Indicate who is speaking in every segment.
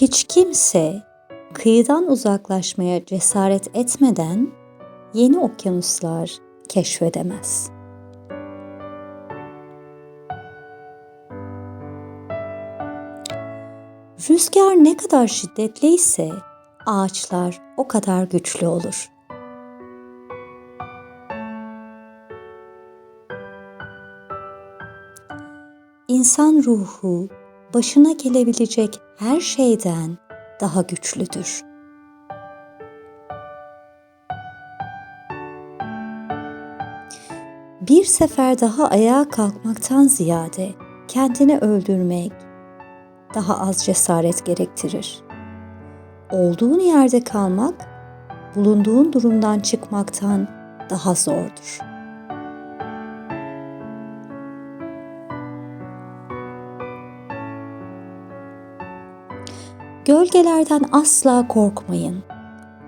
Speaker 1: Hiç kimse kıyıdan uzaklaşmaya cesaret etmeden yeni okyanuslar keşfedemez. Rüzgar ne kadar şiddetliyse ağaçlar o kadar güçlü olur. İnsan ruhu başına gelebilecek her şeyden daha güçlüdür. Bir sefer daha ayağa kalkmaktan ziyade kendini öldürmek daha az cesaret gerektirir. Olduğun yerde kalmak bulunduğun durumdan çıkmaktan daha zordur. Gölgelerden asla korkmayın.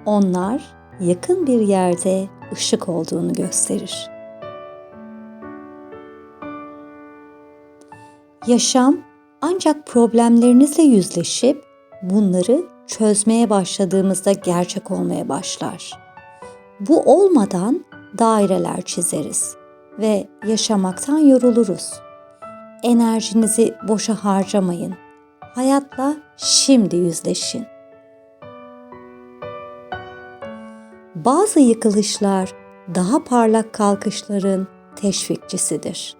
Speaker 1: Onlar yakın bir yerde ışık olduğunu gösterir. Yaşam ancak problemlerinizle yüzleşip bunları çözmeye başladığımızda gerçek olmaya başlar. Bu olmadan daireler çizeriz ve yaşamaktan yoruluruz. Enerjinizi boşa harcamayın. Hayatla şimdi yüzleşin. Bazı yıkılışlar daha parlak kalkışların teşvikçisidir.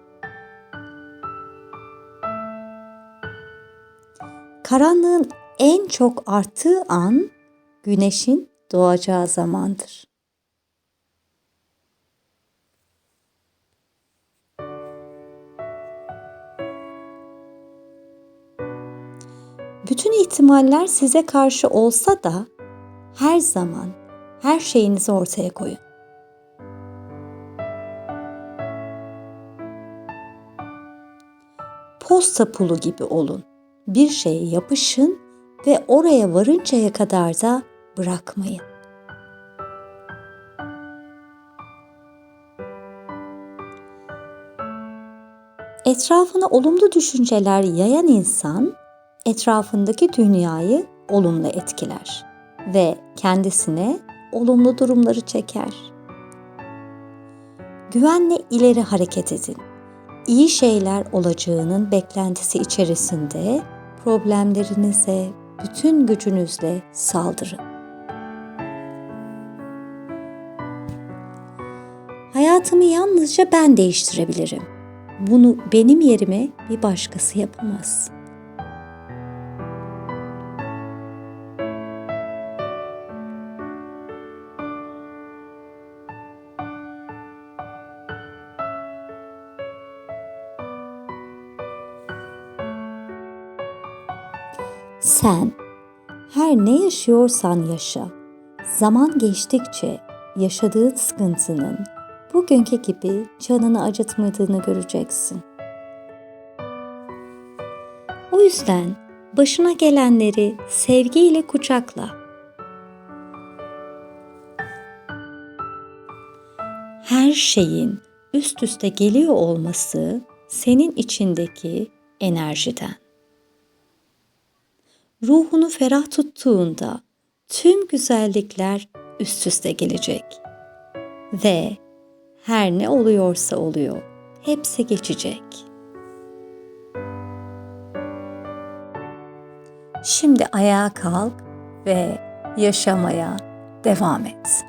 Speaker 1: Karanlığın en çok arttığı an güneşin doğacağı zamandır. Bütün ihtimaller size karşı olsa da her zaman her şeyinizi ortaya koyun. Posta pulu gibi olun. Bir şeye yapışın ve oraya varıncaya kadar da bırakmayın. Etrafına olumlu düşünceler yayan insan etrafındaki dünyayı olumlu etkiler ve kendisine olumlu durumları çeker. Güvenle ileri hareket edin. İyi şeyler olacağının beklentisi içerisinde problemlerinize bütün gücünüzle saldırın. Hayatımı yalnızca ben değiştirebilirim. Bunu benim yerime bir başkası yapamaz.'' Sen her ne yaşıyorsan yaşa. Zaman geçtikçe yaşadığın sıkıntının bugünkü gibi canını acıtmadığını göreceksin. O yüzden başına gelenleri sevgiyle kucakla. Her şeyin üst üste geliyor olması senin içindeki enerjiden ruhunu ferah tuttuğunda tüm güzellikler üst üste gelecek. Ve her ne oluyorsa oluyor, hepsi geçecek. Şimdi ayağa kalk ve yaşamaya devam et.